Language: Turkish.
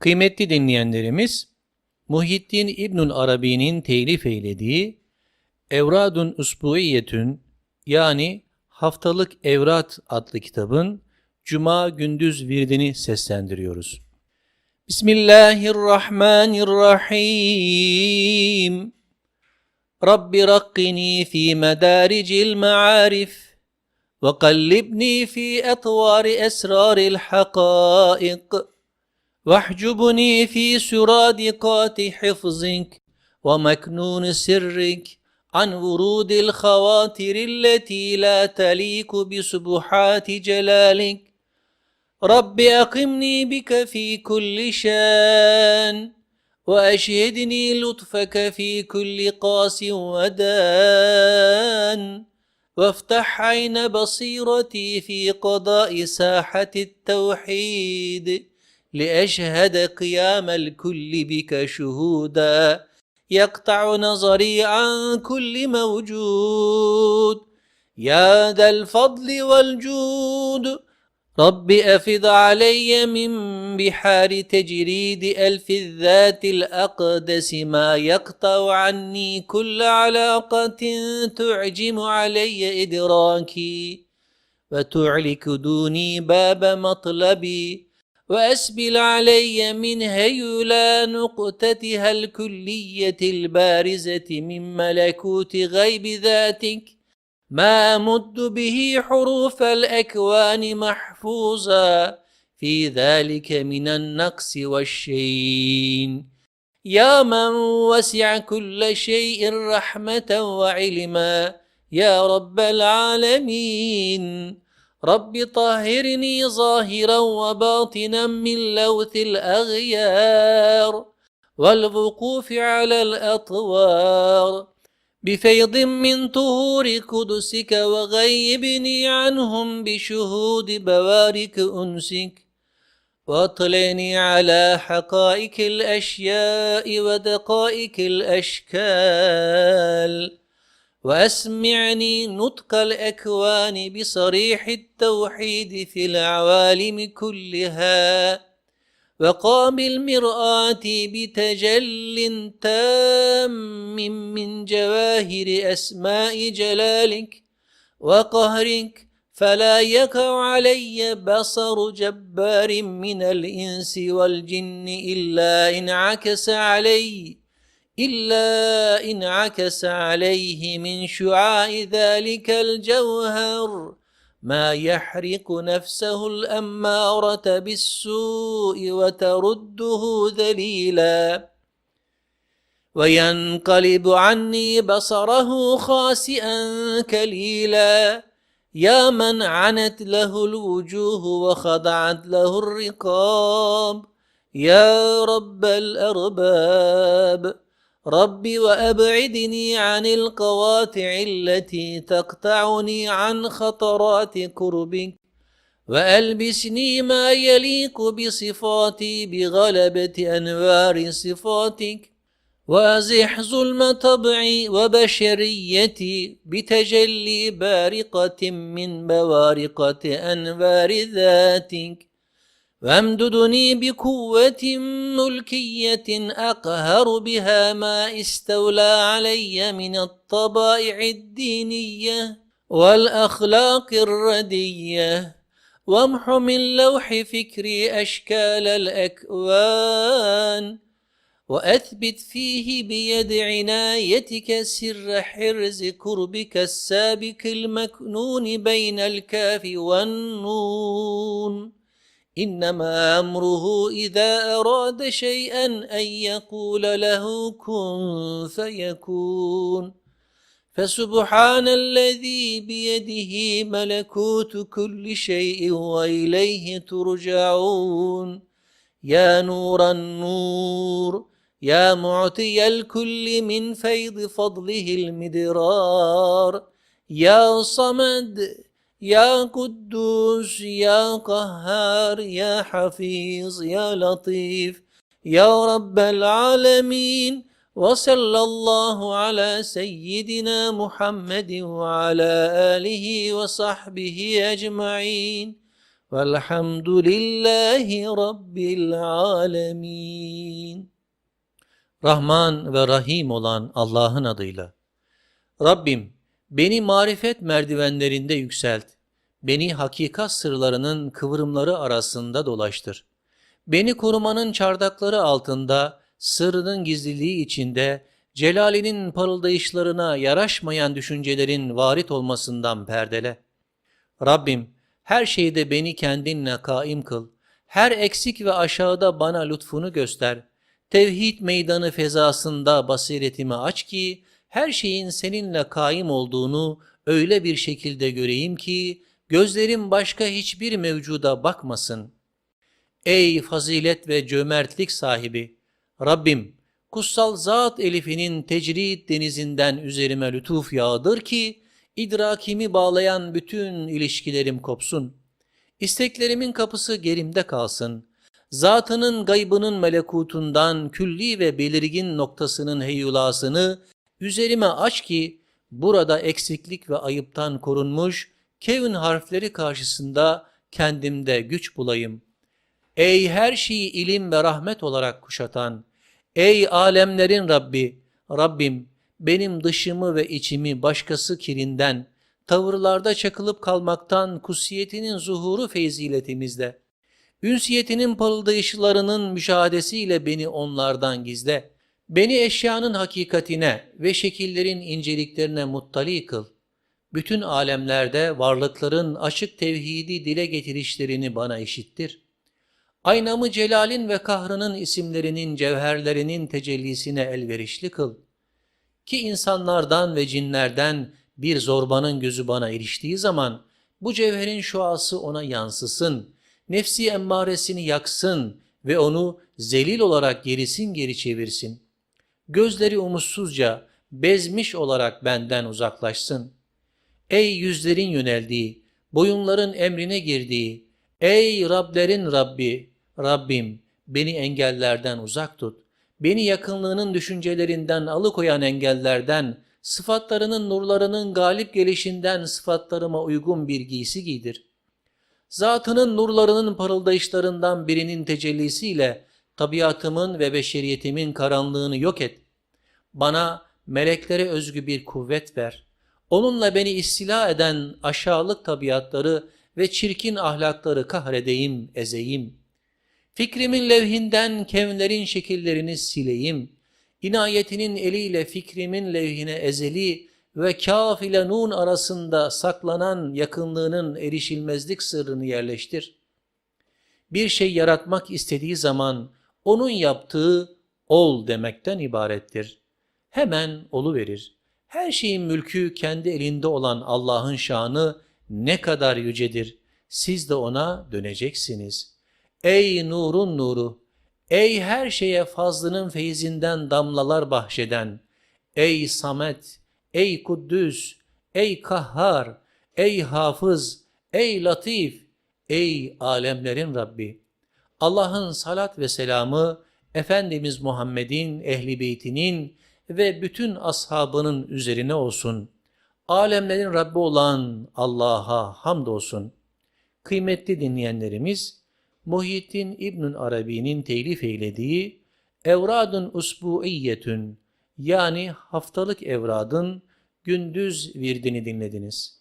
Kıymetli dinleyenlerimiz, Muhyiddin İbnül Arabi'nin telif eylediği Evradun Usbuiyetün yani Haftalık Evrat adlı kitabın Cuma gündüz virdini seslendiriyoruz. Bismillahirrahmanirrahim. Rabbi rakkini fi medaricil ma'arif ve kallibni fi etvari esraril hakaik. واحجبني في سرادقات حفظك ومكنون سرك عن ورود الخواطر التي لا تليق بسبحات جلالك. رب أقمني بك في كل شان وأشهدني لطفك في كل قاس ودان. وافتح عين بصيرتي في قضاء ساحة التوحيد لأشهد قيام الكل بك شهودا. يقطع نظري عن كل موجود. يا ذا الفضل والجود. رب أفض علي من بحار تجريد ألف الذات الأقدس ما يقطع عني كل علاقة تعجم علي إدراكي. وتعلك دوني باب مطلبي. وأسبل علي من هيلا نقطتها الكلية البارزة من ملكوت غيب ذاتك. ما أمد به حروف الأكوان محفوظا. في ذلك من النقص والشين. يا من وسع كل شيء رحمة وعلما. يا رب العالمين. رب طهرني ظاهرا وباطنا من لوث الأغيار والوقوف على الأطوار بفيض من طهور قدسك وغيبني عنهم بشهود بوارك أنسك واطلعني على حقائق الأشياء ودقائق الأشكال وأسمعني نطق الأكوان بصريح التوحيد في العوالم كلها. وقام المرآة بتجل تام من جواهر أسماء جلالك وقهرك. فلا يقع علي بصر جبار من الإنس والجن إلا انعكس علي. إلا انعكس عليه من شعاع ذلك الجوهر. ما يحرق نفسه الأمارة بالسوء وترده ذليلا. وينقلب عني بصره خاسئا كليلا. يا من عنت له الوجوه وخضعت له الرقاب. يا رب الأرباب. رب وأبعدني عن القواطع التي تقطعني عن خطرات كربك وألبسني ما يليق بصفاتي بغلبة أنوار صفاتك وأزح ظلم طبعي وبشريتي بتجلي بارقة من بوارقة أنوار ذاتك وامددني بقوة ملكية أقهر بها ما استولى علي من الطبائع الدينية والأخلاق الردية. وامح من لوح فكري أشكال الأكوان وأثبت فيه بيد عنايتك سر حرز كربك السابق المكنون بين الكاف والنون. إنما أمره إذا أراد شيئا أن يقول له كن فيكون. فسبحان الذي بيده ملكوت كل شيء وإليه ترجعون. يا نور النور يا معطي الكل من فيض فضله المدرار. يا صمد Ya Kuddus, Ya Kahhar, Ya Hafiz, Ya Latif, Ya Rabbel Alemin ve sallallahu ala seyyidina Muhammedin ve ala alihi ve sahbihi ecma'in velhamdülillahi rabbil alemin. Rahman ve Rahim olan Allah'ın adıyla. Rabbim beni marifet merdivenlerinde yükselt. Beni hakikat sırlarının kıvrımları arasında dolaştır. Beni korumanın çardakları altında, sırrının gizliliği içinde, celalinin parıldayışlarına yaraşmayan düşüncelerin varit olmasından perdele. Rabbim, her şeyde beni kendinle kaim kıl. Her eksik ve aşağıda bana lütfunu göster. Tevhid meydanı fezasında basiretimi aç ki, her şeyin seninle kaim olduğunu öyle bir şekilde göreyim ki, gözlerim başka hiçbir mevcuda bakmasın. Ey fazilet ve cömertlik sahibi! Rabbim, kutsal zat elifinin tecrid denizinden üzerime lütuf yağdır ki, idrakimi bağlayan bütün ilişkilerim kopsun. İsteklerimin kapısı gerimde kalsın. Zatının gaybının melekutundan külli ve belirgin noktasının heyulasını üzerime aç ki burada eksiklik ve ayıptan korunmuş kevn harfleri karşısında kendimde güç bulayım. Ey her şeyi ilim ve rahmet olarak kuşatan, ey alemlerin Rabbi, Rabbim benim dışımı ve içimi başkası kirinden, tavırlarda çakılıp kalmaktan kusiyetinin zuhuru feyziletimizde, ünsiyetinin parıldayışlarının müşahadesiyle beni onlardan gizle, beni eşyanın hakikatine ve şekillerin inceliklerine muttali kıl. Bütün alemlerde varlıkların açık tevhidi dile getirişlerini bana işittir. Aynamı celalin ve kahrının isimlerinin cevherlerinin tecellisine elverişli kıl. Ki insanlardan ve cinlerden bir zorbanın gözü bana eriştiği zaman bu cevherin şuası ona yansısın, nefsi emmaresini yaksın ve onu zelil olarak gerisin geri çevirsin. Gözleri umutsuzca, bezmiş olarak benden uzaklaşsın. Ey yüzlerin yöneldiği, boyunların emrine girdiği, ey Rablerin Rabbi, Rabbim beni engellerden uzak tut. Beni yakınlığının düşüncelerinden alıkoyan engellerden, sıfatlarının nurlarının galip gelişinden sıfatlarıma uygun bir giysi giydir. Zatının nurlarının parıldayışlarından birinin tecellisiyle tabiatımın ve beşeriyetimin karanlığını yok et. Bana meleklere özgü bir kuvvet ver. Onunla beni istila eden aşağılık tabiatları ve çirkin ahlakları kahredeyim, ezeyim. Fikrimin levhinden kevnlerin şekillerini sileyim. İnayetinin eliyle fikrimin levhine ezeli ve kaf ile nun arasında saklanan yakınlığının erişilmezlik sırrını yerleştir. Bir şey yaratmak istediği zaman onun yaptığı ol demekten ibarettir. Hemen olu verir. Her şeyin mülkü kendi elinde olan Allah'ın şanı ne kadar yücedir. Siz de ona döneceksiniz. Ey nurun nuru, ey her şeye fazlının feyzinden damlalar bahşeden, ey Samet, ey Kuddüs, ey Kahhar, ey Hafız, ey Latif, ey alemlerin Rabbi. Allah'ın salat ve selamı Efendimiz Muhammed'in, ehli beytinin ve bütün ashabının üzerine olsun. Alemlerin Rabbi olan Allah'a hamdolsun. Kıymetli dinleyenlerimiz, Muhyiddin İbnül Arabi'nin telif eylediği Evradun Usbu'iyyetün yani haftalık evradın gündüz virdini dinlediniz.